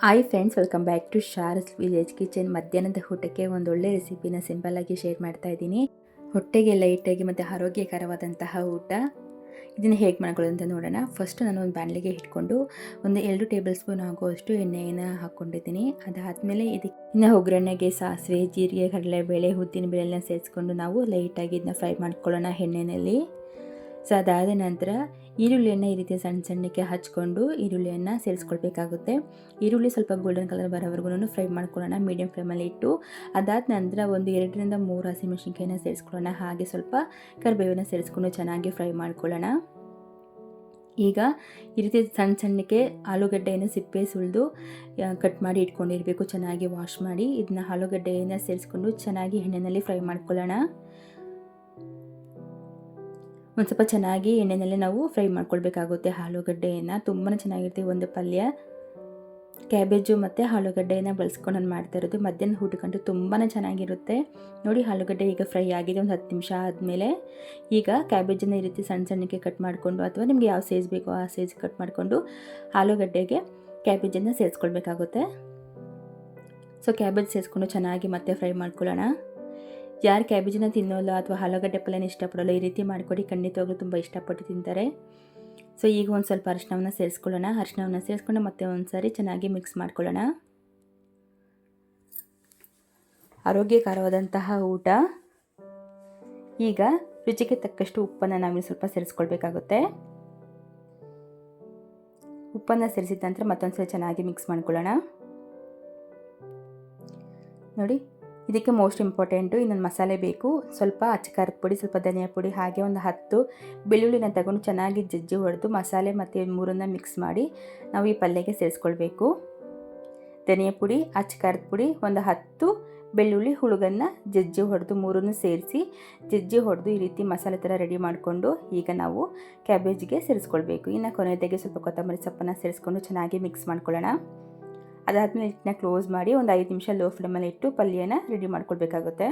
Hi friends welcome back to ಶಾರ್ಸ್ village kitchen ಮಧ್ಯಾಹ್ನದ ಊಟಕ್ಕೆ ಒಂದು ಒಳ್ಳೆ ರೆಸಿಪಿನ ಆಗಿ ಶೇರ್ ಮಾಡ್ತಾ ಇದ್ದೀನಿ. ಹೊಟ್ಟೆಗೆ ಲೈಟಾಗಿ ಮತ್ತು ಆರೋಗ್ಯಕರವಾದಂತಹ ಊಟ. ಇದನ್ನು ಹೇಗೆ ಮಾಡ್ಕೊಳ್ಳೋದು ಅಂತ ನೋಡೋಣ. ಫಸ್ಟ್ ನಾನು ಒಂದು ಬಾಣಲಿಗೆ ಇಟ್ಕೊಂಡು ಒಂದು ಎರಡು ಟೇಬಲ್ ಸ್ಪೂನ್ ಆಗುವಷ್ಟು ಎಣ್ಣೆಯನ್ನು ಹಾಕ್ಕೊಂಡಿದ್ದೀನಿ ಅದಾದಮೇಲೆ ಇದಕ್ಕೆ ಇನ್ನು ಒಗ್ಗರಣೆಗೆ ಸಾಸಿವೆ, ಜೀರಿಗೆ, ಕಡಲೆಬೇಳೆ, ಉದ್ದಿನ ಬೇಳೆಲ್ಲ ಸೇರಿಸ್ಕೊಂಡು ನಾವು ಲೈಟಾಗಿ ಇದನ್ನ ಫ್ರೈ ಮಾಡ್ಕೊಳ್ಳೋಣ ಎಣ್ಣೆಯಲ್ಲಿ. ಸೊ ಅದಾದ ನಂತರ ಈರುಳ್ಳಿಯನ್ನು ಈ ರೀತಿ ಸಣ್ಣ ಸಣ್ಣಕ್ಕೆ ಹಚ್ಕೊಂಡು ಈರುಳ್ಳಿಯನ್ನು ಸೇರಿಸ್ಕೊಳ್ಬೇಕಾಗುತ್ತೆ. ಈರುಳ್ಳಿ ಸ್ವಲ್ಪ ಗೋಲ್ಡನ್ ಕಲರ್ ಬರೋವರೆಗೂ ಫ್ರೈ ಮಾಡ್ಕೊಳ್ಳೋಣ ಮೀಡಿಯಂ ಫ್ಲೇಮಲ್ಲಿ ಇಟ್ಟು. ಅದಾದ ನಂತರ ಒಂದು ಎರಡರಿಂದ ಮೂರು ಹಸಿಮೆಣಸಿನ್ಕಾಯಿನ ಸೇರಿಸ್ಕೊಳ್ಳೋಣ. ಹಾಗೆ ಸ್ವಲ್ಪ ಕರಿಬೇವನ್ನು ಸೇರಿಸ್ಕೊಂಡು ಚೆನ್ನಾಗಿ ಫ್ರೈ ಮಾಡ್ಕೊಳ್ಳೋಣ. ಈಗ ಈ ರೀತಿ ಸಣ್ಣ ಸಣ್ಣಕ್ಕೆ ಆಲೂಗಡ್ಡೆಯನ್ನು ಸಿಪ್ಪೆ ಸುಳಿದು ಕಟ್ ಮಾಡಿ ಇಟ್ಕೊಂಡಿರಬೇಕು. ಚೆನ್ನಾಗಿ ವಾಶ್ ಮಾಡಿ. ಇದನ್ನ ಆಲೂಗಡ್ಡೆಯನ್ನು ಸೇರಿಸ್ಕೊಂಡು ಚೆನ್ನಾಗಿ ಎಣ್ಣೆಯಲ್ಲಿ ಫ್ರೈ ಮಾಡ್ಕೊಳ್ಳೋಣ. ಒಂದು ಸ್ವಲ್ಪ ಚೆನ್ನಾಗಿ ಎಣ್ಣೆಯಲ್ಲೇ ನಾವು ಫ್ರೈ ಮಾಡ್ಕೊಳ್ಬೇಕಾಗುತ್ತೆ. ಆಲೂಗಡ್ಡೆಯನ್ನು ತುಂಬಾ ಚೆನ್ನಾಗಿರ್ತೀವಿ ಒಂದು ಪಲ್ಯ, ಕ್ಯಾಬೇಜು ಮತ್ತು ಆಲೂಗಡ್ಡೆಯನ್ನು ಬಳಸ್ಕೊಂಡು ನಾನು ಮಾಡ್ತಾ ಇರೋದು. ಮಧ್ಯಾಹ್ನ ಊಟಕ್ಕಂತೂ ತುಂಬಾ ಚೆನ್ನಾಗಿರುತ್ತೆ. ನೋಡಿ, ಆಲೂಗಡ್ಡೆ ಈಗ ಫ್ರೈ ಆಗಿದೆ. ಒಂದು ಹತ್ತು ನಿಮಿಷ ಆದಮೇಲೆ ಈಗ ಕ್ಯಾಬೇಜನ್ನು ಈ ರೀತಿ ಸಣ್ಣ ಸಣ್ಣಕ್ಕೆ ಕಟ್ ಮಾಡಿಕೊಂಡು ಅಥವಾ ನಿಮಗೆ ಯಾವ ಸೈಜ್ ಬೇಕೋ ಆ ಸೈಜ್ ಕಟ್ ಮಾಡಿಕೊಂಡು ಆಲೂಗಡ್ಡೆಗೆ ಕ್ಯಾಬೇಜನ್ನು ಸೇರಿಸ್ಕೊಳ್ಬೇಕಾಗುತ್ತೆ. ಸೊ ಕ್ಯಾಬೇಜ್ ಸೇರಿಸ್ಕೊಂಡು ಚೆನ್ನಾಗಿ ಮತ್ತೆ ಫ್ರೈ ಮಾಡ್ಕೊಳ್ಳೋಣ. ಯಾರು ಕ್ಯಾಬೇಜನ್ನ ತಿನ್ನೋಲ್ಲ ಅಥವಾ ಆಲೂಗಡ್ಡೆ ಪಲ್ಯನ ಇಷ್ಟಪಡೋಲ್ಲ, ಈ ರೀತಿ ಮಾಡಿಕೊಡಿ. ಖಂಡಿತವಾಗ್ಲೂ ತುಂಬ ಇಷ್ಟಪಟ್ಟು ತಿಂತಾರೆ. ಸೊ ಈಗ ಒಂದು ಸ್ವಲ್ಪ ಅರಿಶಿನವನ್ನು ಸೇರಿಸ್ಕೊಳ್ಳೋಣ. ಅರಿಶಿನವನ್ನು ಸೇರಿಸ್ಕೊಂಡು ಮತ್ತೆ ಒಂದು ಸಾರಿ ಚೆನ್ನಾಗಿ ಮಿಕ್ಸ್ ಮಾಡ್ಕೊಳ್ಳೋಣ. ಆರೋಗ್ಯಕರವಾದಂತಹ ಊಟ. ಈಗ ರುಚಿಗೆ ತಕ್ಕಷ್ಟು ಉಪ್ಪನ್ನು ನಾವು ಸ್ವಲ್ಪ ಸೇರಿಸ್ಕೊಳ್ಬೇಕಾಗುತ್ತೆ. ಉಪ್ಪನ್ನು ಸೇರಿಸಿದ ನಂತರ ಮತ್ತೊಂದು ಸಲ ಚೆನ್ನಾಗಿ ಮಿಕ್ಸ್ ಮಾಡ್ಕೊಳ್ಳೋಣ. ನೋಡಿ ಇದಕ್ಕೆ ಮೋಸ್ಟ್ ಇಂಪಾರ್ಟೆಂಟು ಇನ್ನೊಂದು ಮಸಾಲೆ ಬೇಕು. ಸ್ವಲ್ಪ ಅಚ್ಚಕಾರದ ಪುಡಿ, ಸ್ವಲ್ಪ ಧನಿಯಾ ಪುಡಿ, ಹಾಗೆ ಒಂದು ಹತ್ತು ಬೆಳ್ಳುಳ್ಳಿನ ತಗೊಂಡು ಚೆನ್ನಾಗಿ ಜಜ್ಜಿ ಹೊಡೆದು ಮಸಾಲೆ ಮತ್ತು ಮೂರನ್ನು ಮಿಕ್ಸ್ ಮಾಡಿ ನಾವು ಈ ಪಲ್ಯಕ್ಕೆ ಸೇರಿಸ್ಕೊಳ್ಬೇಕು. ಧನಿಯಾ ಪುಡಿ ಅಚ್ಚಕಾರದ ಪುಡಿ, ಒಂದು ಹತ್ತು ಬೆಳ್ಳುಳ್ಳಿ ಹುಳುಗನ್ನು ಜಜ್ಜಿ ಹೊಡೆದು ಮೂರನ್ನು ಸೇರಿಸಿ ಜಜ್ಜಿ ಹೊಡೆದು ಈ ರೀತಿ ಮಸಾಲೆ ಥರ ರೆಡಿ ಮಾಡಿಕೊಂಡು ಈಗ ನಾವು ಕ್ಯಾಬೇಜ್ಗೆ ಸೇರಿಸ್ಕೊಳ್ಬೇಕು. ಇನ್ನು ಕೊನೆಯದಾಗಿ ಸ್ವಲ್ಪ ಕೊತ್ತಂಬರಿ ಸೊಪ್ಪನ್ನು ಸೇರಿಸ್ಕೊಂಡು ಚೆನ್ನಾಗಿ ಮಿಕ್ಸ್ ಮಾಡ್ಕೊಳ್ಳೋಣ. ಅದಾದಮೇಲೆ ಹಿಟ್ಟನ್ನ ಕ್ಲೋಸ್ ಮಾಡಿ ಒಂದು ಐದು ನಿಮಿಷ ಲೋ ಫ್ಲೇಮಲ್ಲಿ ಇಟ್ಟು ಪಲ್ಯನ ರೆಡಿ ಮಾಡ್ಕೊಳ್ಬೇಕಾಗುತ್ತೆ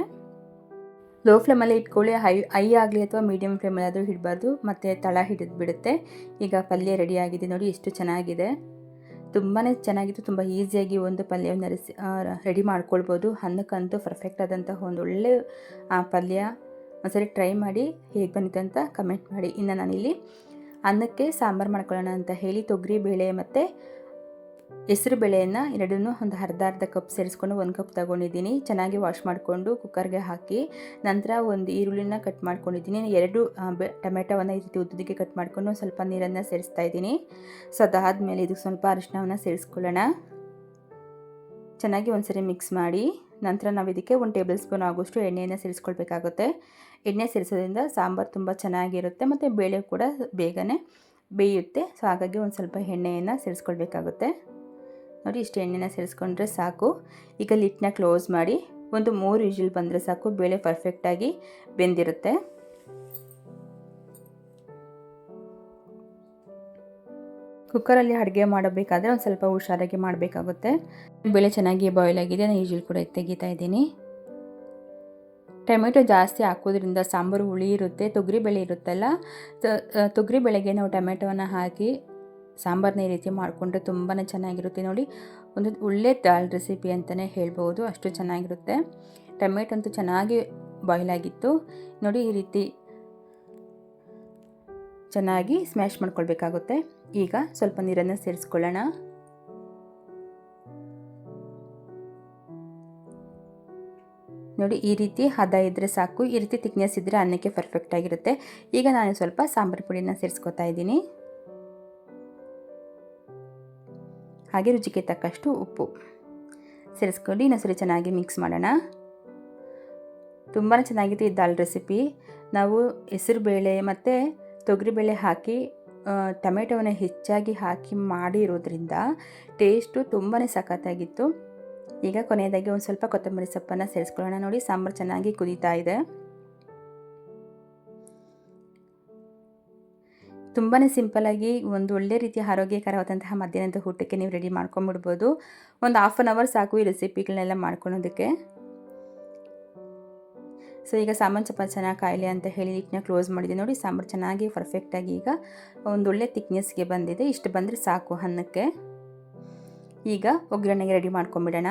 ಲೋ ಫ್ಲೇಮಲ್ಲಿ ಇಟ್ಕೊಳ್ಳಿ ಹೈ ಹೈ ಆಗಲಿ ಅಥವಾ ಮೀಡಿಯಮ್ ಫ್ಲೇಮಲ್ಲಿ ಆದರೂ ಇಡಬಾರ್ದು ಮತ್ತು ತಳ ಹಿಡಿದು ಬಿಡುತ್ತೆ. ಈಗ ಪಲ್ಯ ರೆಡಿ ಆಗಿದೆ ನೋಡಿ ಎಷ್ಟು ಚೆನ್ನಾಗಿದೆ. ತುಂಬಾ ಚೆನ್ನಾಗಿತ್ತು, ತುಂಬ ಈಸಿಯಾಗಿ ಒಂದು ಪಲ್ಯವನ್ನು ರೆಸಿ ರೆಡಿ ಮಾಡ್ಕೊಳ್ಬೋದು. ಅನ್ನಕ್ಕಂತೂ ಪರ್ಫೆಕ್ಟ್ ಆದಂತಹ ಒಂದು ಒಳ್ಳೆ ಪಲ್ಯ. ಒಂದ್ಸರಿ ಟ್ರೈ ಮಾಡಿ ಹೇಗೆ ಬಂದಿದೆ ಅಂತ ಕಮೆಂಟ್ ಮಾಡಿ. ಇನ್ನು ನಾನಿಲ್ಲಿ ಅನ್ನಕ್ಕೆ ಸಾಂಬಾರು ಮಾಡ್ಕೊಳ್ಳೋಣ ಅಂತ ಹೇಳಿ, ತೊಗರಿ, ಬೇಳೆ ಮತ್ತು ಹೆಸರು ಬೇಳೆಯನ್ನು ಎರಡನ್ನೂ ಒಂದು ಅರ್ಧ ಅರ್ಧ ಕಪ್ ಸೇರಿಸ್ಕೊಂಡು ಒಂದು ಕಪ್ ತಗೊಂಡಿದ್ದೀನಿ. ಚೆನ್ನಾಗಿ ವಾಶ್ ಮಾಡಿಕೊಂಡು ಕುಕ್ಕರ್ಗೆ ಹಾಕಿ ನಂತರ ಒಂದು ಈರುಳ್ಳಿನ ಕಟ್ ಮಾಡ್ಕೊಂಡಿದ್ದೀನಿ. ಎರಡು ಟೊಮೆಟೊವನ್ನು ಈ ರೀತಿ ಉದ್ದಿಗೆ ಕಟ್ ಮಾಡಿಕೊಂಡು ಸ್ವಲ್ಪ ನೀರನ್ನು ಸೇರಿಸ್ತಾ ಇದ್ದೀನಿ. ಸೊ ಅದಾದಮೇಲೆ ಇದಕ್ಕೆ ಸ್ವಲ್ಪ ಅರಿಶಿನವನ್ನು ಸೇರಿಸ್ಕೊಳ್ಳೋಣ. ಚೆನ್ನಾಗಿ ಒಂದ್ಸರಿ ಮಿಕ್ಸ್ ಮಾಡಿ ನಂತರ ನಾವು ಇದಕ್ಕೆ ಒಂದು ಟೇಬಲ್ ಸ್ಪೂನ್ ಆಗೋಷ್ಟು ಎಣ್ಣೆಯನ್ನು ಸೇರಿಸ್ಕೊಳ್ಬೇಕಾಗುತ್ತೆ. ಎಣ್ಣೆ ಸೇರಿಸೋದ್ರಿಂದ ಸಾಂಬಾರು ತುಂಬ ಚೆನ್ನಾಗಿರುತ್ತೆ ಮತ್ತು ಬೇಳೆ ಕೂಡ ಬೇಗನೆ ಬೇಯುತ್ತೆ. ಸೊ ಹಾಗಾಗಿ ಒಂದು ಸ್ವಲ್ಪ ಎಣ್ಣೆಯನ್ನು ಸೇರಿಸ್ಕೊಳ್ಬೇಕಾಗುತ್ತೆ. ನೋಡಿ ಇಷ್ಟು ಎಣ್ಣೆನ ಸೇರಿಸ್ಕೊಂಡ್ರೆ ಸಾಕು. ಈಗ ಲಿಟ್ನ ಕ್ಲೋಸ್ ಮಾಡಿ ಒಂದು ಮೂರು ವಿಜಿಲ್ ಬಂದರೆ ಸಾಕು, ಬೇಳೆ ಪರ್ಫೆಕ್ಟಾಗಿ ಬೆಂದಿರುತ್ತೆ. ಕುಕ್ಕರಲ್ಲಿ ಅಡುಗೆ ಮಾಡಬೇಕಾದ್ರೆ ಒಂದು ಸ್ವಲ್ಪ ಹುಷಾರಾಗಿ ಮಾಡಬೇಕಾಗುತ್ತೆ. ಬೆಳೆ ಚೆನ್ನಾಗಿ ಬಾಯ್ಲ್ ಆಗಿದೆ, ನಾನು ಈಜಿಲ್ ಕೂಡ ತೆಗಿತಾ ಇದ್ದೀನಿ. ಟೊಮೆಟೊ ಜಾಸ್ತಿ ಹಾಕೋದ್ರಿಂದ ಸಾಂಬಾರು ಹುಳಿ ಇರುತ್ತೆ ತೊಗರಿ ಬೇಳೆ ಇರುತ್ತಲ್ಲ ತೊಗರಿ ಬೇಳೆಗೆ ನಾವು ಟೊಮೆಟೊವನ್ನು ಹಾಕಿ ಸಾಂಬಾರನ್ನ ಈ ರೀತಿ ಮಾಡಿಕೊಂಡ್ರೆ ತುಂಬಾ ಚೆನ್ನಾಗಿರುತ್ತೆ ನೋಡಿ. ಒಂದು ಒಳ್ಳೆ ದಾಲ್ ರೆಸಿಪಿ ಅಂತಲೇ ಹೇಳ್ಬೋದು, ಅಷ್ಟು ಚೆನ್ನಾಗಿರುತ್ತೆ. ಟೊಮೆಟೊ ಅಂತೂ ಚೆನ್ನಾಗಿ ಬಾಯ್ಲ್ ಆಗಿತ್ತು. ನೋಡಿ ಈ ರೀತಿ ಚೆನ್ನಾಗಿ ಸ್ಮ್ಯಾಶ್ ಮಾಡ್ಕೊಳ್ಬೇಕಾಗುತ್ತೆ. ಈಗ ಸ್ವಲ್ಪ ನೀರನ್ನು ಸೇರಿಸ್ಕೊಳ್ಳೋಣ. ನೋಡಿ ಈ ರೀತಿ ಹದ ಇದ್ದರೆ ಸಾಕು. ಈ ರೀತಿ ತಿಕ್ನೆಸ್ ಇದ್ದರೆ ಅನ್ನಕ್ಕೆ ಪರ್ಫೆಕ್ಟ್ ಆಗಿರುತ್ತೆ. ಈಗ ನಾನು ಸ್ವಲ್ಪ ಸಾಂಬಾರು ಪುಡಿನ ಸೇರಿಸ್ಕೊತಾ ಇದ್ದೀನಿ. ಹಾಗೆ ರುಚಿಗೆ ತಕ್ಕಷ್ಟು ಉಪ್ಪು. ಸೇರಿಸ್ಕೊಂಡು ಇನ್ನೊಂದ್ಸರಿ ಚೆನ್ನಾಗಿ ಮಿಕ್ಸ್ ಮಾಡೋಣ. ತುಂಬಾ ಚೆನ್ನಾಗಿದೆ ಈ ದಾಲ್ ರೆಸಿಪಿ ನಾವು ಹೆಸರುಬೇಳೆ ಮತ್ತು ತೊಗರಿಬೇಳೆ ಹಾಕಿ ಟೊಮೆಟೊವನ್ನು ಹೆಚ್ಚಾಗಿ ಹಾಕಿ ಮಾಡಿರೋದ್ರಿಂದ ಟೇಸ್ಟು ತುಂಬಾ ಸಖತ್ತಾಗಿತ್ತು. ಈಗ ಕೊನೆಯದಾಗಿ ಒಂದು ಸ್ವಲ್ಪ ಕೊತ್ತಂಬರಿ ಸೊಪ್ಪನ್ನು ಸೇರಿಸ್ಕೊಳ್ಳೋಣ. ನೋಡಿ ಸಾಂಬಾರು ಚೆನ್ನಾಗಿ ಕುದೀತಾ ಇದೆ. ತುಂಬಾ ಸಿಂಪಲಾಗಿ ಒಂದು ಒಳ್ಳೆ ರೀತಿಯ ಆರೋಗ್ಯಕರವಾದಂತಹ ಮಧ್ಯಾಹ್ನದ ಊಟಕ್ಕೆ ನೀವು ರೆಡಿ ಮಾಡ್ಕೊಂಬಿಡ್ಬೋದು ಒಂದು ಹಾಫ್ ಆನ್ ಅವರ್ ಸಾಕು ಈ ರೆಸಿಪಿಗಳನ್ನೆಲ್ಲ ಮಾಡ್ಕೊಳೋದಕ್ಕೆ ಸೊ ಈಗ ಸಾಂಬಾರು ಚಪ್ಪ ಚೆನ್ನಾಗಿ ಕಾಯಿಲೆ ಅಂತ ಹೇಳಿ ಹಿಟ್ಟನ್ನ ಕ್ಲೋಸ್ ಮಾಡಿದೆ. ನೋಡಿ, ಸಾಂಬಾರು ಚೆನ್ನಾಗಿ ಪರ್ಫೆಕ್ಟಾಗಿ ಈಗ ಒಂದು ಒಳ್ಳೆ ತಿಕ್ನೆಸ್ಗೆ ಬಂದಿದೆ. ಇಷ್ಟು ಬಂದರೆ ಸಾಕು ಅನ್ನಕ್ಕೆ. ಈಗ ಒಗ್ಗರಣೆಗೆ ರೆಡಿ ಮಾಡ್ಕೊಂಬಿಡೋಣ.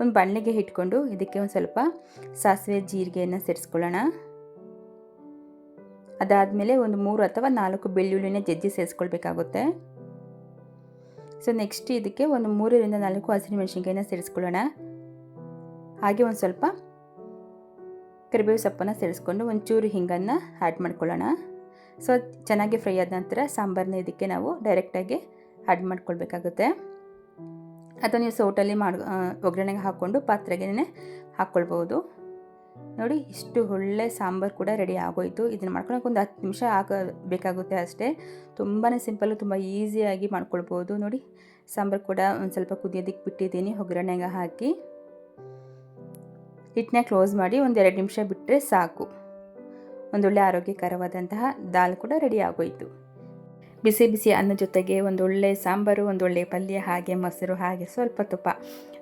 ಒಂದು ಬಣ್ಣಿಗೆ ಇಟ್ಕೊಂಡು ಇದಕ್ಕೆ ಒಂದು ಸ್ವಲ್ಪ ಸಾಸಿವೆ, ಜೀರಿಗೆಯನ್ನು ಸೇರಿಸ್ಕೊಳ್ಳೋಣ. ಅದಾದಮೇಲೆ ಒಂದು ಮೂರು ಅಥವಾ ನಾಲ್ಕು ಬೆಳ್ಳುಳ್ಳಿನ ಜಜ್ಜಿ ಸೇರಿಸ್ಕೊಳ್ಬೇಕಾಗುತ್ತೆ. ಸೊ ನೆಕ್ಸ್ಟ್ ಇದಕ್ಕೆ ಒಂದು ಮೂರರಿಂದ ನಾಲ್ಕು ಹಸಿರು ಸೇರಿಸ್ಕೊಳ್ಳೋಣ. ಹಾಗೆ ಒಂದು ಸ್ವಲ್ಪ ಕರಿಬೇವು ಸೊಪ್ಪನ್ನು ಸೇರಿಸ್ಕೊಂಡು ಒಂಚೂರು ಹಿಂಗನ್ನು ಆ್ಯಡ್ ಮಾಡ್ಕೊಳ್ಳೋಣ. ಸೊ ಚೆನ್ನಾಗಿ ಫ್ರೈ ಆದ ನಂತರ ಸಾಂಬಾರನ್ನ ಇದಕ್ಕೆ ನಾವು ಡೈರೆಕ್ಟಾಗಿ ಆ್ಯಡ್ ಮಾಡ್ಕೊಳ್ಬೇಕಾಗುತ್ತೆ. ಅಥವಾ ನೀವು ಸೌಟಲ್ಲಿ ಮಾಡಿ ಒಗ್ಗರಣೆಗೆ ಹಾಕ್ಕೊಂಡು ಪಾತ್ರೆಗೆ ಹಾಕ್ಕೊಳ್ಬೋದು. ನೋಡಿ, ಇಷ್ಟು ಒಳ್ಳೆ ಸಾಂಬಾರು ಕೂಡ ರೆಡಿ ಆಗೋಯಿತು. ಇದನ್ನು ಮಾಡ್ಕೊಳಕ್ಕೆ ಒಂದು ಹತ್ತು ನಿಮಿಷ ಆಗ ಬೇಕಾಗುತ್ತೆ ಅಷ್ಟೇ. ತುಂಬಾ ಸಿಂಪಲ್ಲು, ತುಂಬ ಈಸಿಯಾಗಿ ಮಾಡ್ಕೊಳ್ಬೋದು. ನೋಡಿ, ಸಾಂಬಾರು ಕೂಡ ಒಂದು ಸ್ವಲ್ಪ ಕುದಿಯೋದಕ್ಕೆ ಬಿಟ್ಟಿದ್ದೀನಿ. ಒಗ್ಗರಣೆಗೆ ಹಾಕಿ. ಹಿಟ್ಟನ್ನ ಕ್ಲೋಸ್ ಮಾಡಿ ಒಂದು ಎರಡು ನಿಮಿಷ ಬಿಟ್ಟರೆ ಸಾಕು. ಒಂದೊಳ್ಳೆ ಆರೋಗ್ಯಕರವಾದಂತಹ ದಾಲ್ ಕೂಡ ರೆಡಿ ಆಗೋಯಿತು. ಬಿಸಿ ಬಿಸಿ ಅನ್ನ ಜೊತೆಗೆ ಒಂದೊಳ್ಳೆ ಸಾಂಬಾರು ಒಂದೊಳ್ಳೆ ಪಲ್ಯ, ಹಾಗೆ ಮೊಸರು, ಹಾಗೆ ಸ್ವಲ್ಪ ತುಪ್ಪ.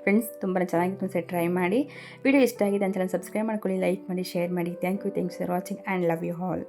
ಫ್ರೆಂಡ್ಸ್ ತುಂಬ ಚೆನ್ನಾಗಿತ್ತು ಸೆಟ್ ಟ್ರೈ ಮಾಡಿ. ವಿಡಿಯೋ ಇಷ್ಟ ಆಗಿದೆ ಅಂತ ಸಬ್ಸ್ಕ್ರೈಬ್ ಮಾಡ್ಕೊಳ್ಳಿ, ಲೈಕ್ ಮಾಡಿ, ಶೇರ್ ಮಾಡಿ. Thank you thanks for watching and love you all